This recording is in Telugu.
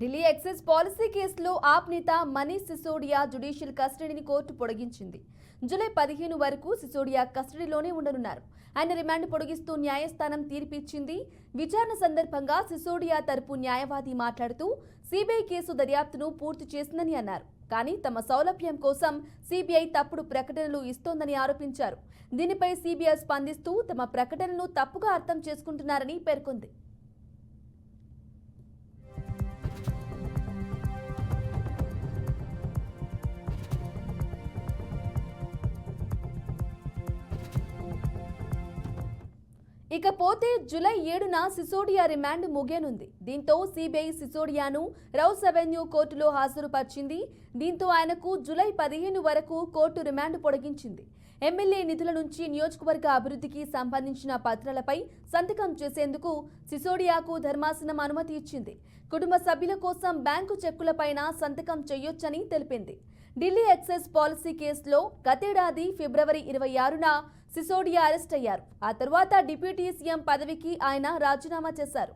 ఢిల్లీ ఎక్సైజ్ పాలసీ కేసులో ఆప్ నేత మనీష్ సిసోడియా జుడిషియల్ కస్టడీని కోర్టు పొడిగించింది. జూలై పదిహేను వరకు సిసోడియా కస్టడీలోనే ఉండనున్నారు. ఆయన రిమాండ్ పొడిగిస్తూ న్యాయస్థానం తీర్పిచ్చింది. విచారణ సందర్భంగా సిసోడియా తరపు న్యాయవాది మాట్లాడుతూ సిబిఐ కేసు దర్యాప్తును పూర్తి చేసిందని అన్నారు. కానీ తమ సౌలభ్యం కోసం సిబిఐ తప్పుడు ప్రకటనలు ఇస్తోందని ఆరోపించారు. దీనిపై సిబిఐ స్పందిస్తూ తమ ప్రకటనను తప్పుగా అర్థం చేసుకుంటున్నారని పేర్కొంది. ఇకపోతే జూలై ఏడున సిసోడియా రిమాండ్ ముగియనుంది. దీంతో సిబిఐ సిసోడియాను రౌస్ అవెన్యూ కోర్టులో హాజరుపరిచింది. దీంతో ఆయనకు జూలై పదిహేను వరకు కోర్టు రిమాండ్ పొడిగించింది. ఎమ్మెల్యే నిధుల నుంచి నియోజకవర్గ అభివృద్ధికి సంబంధించిన పత్రాలపై సంతకం చేసేందుకు సిసోడియాకు ధర్మాసనం అనుమతి ఇచ్చింది. కుటుంబ సభ్యుల కోసం బ్యాంకు చెక్కులపైన సంతకం చేయొచ్చని తెలిపింది. ఢిల్లీ ఎక్సైజ్ పాలసీ కేసులో గతేడాది ఫిబ్రవరి ఇరవై ఆరున సిసోడియా అరెస్ట్ అయ్యారు. ఆ తర్వాత డిప్యూటీ సీఎం పదవికి ఆయన రాజీనామా చేశారు.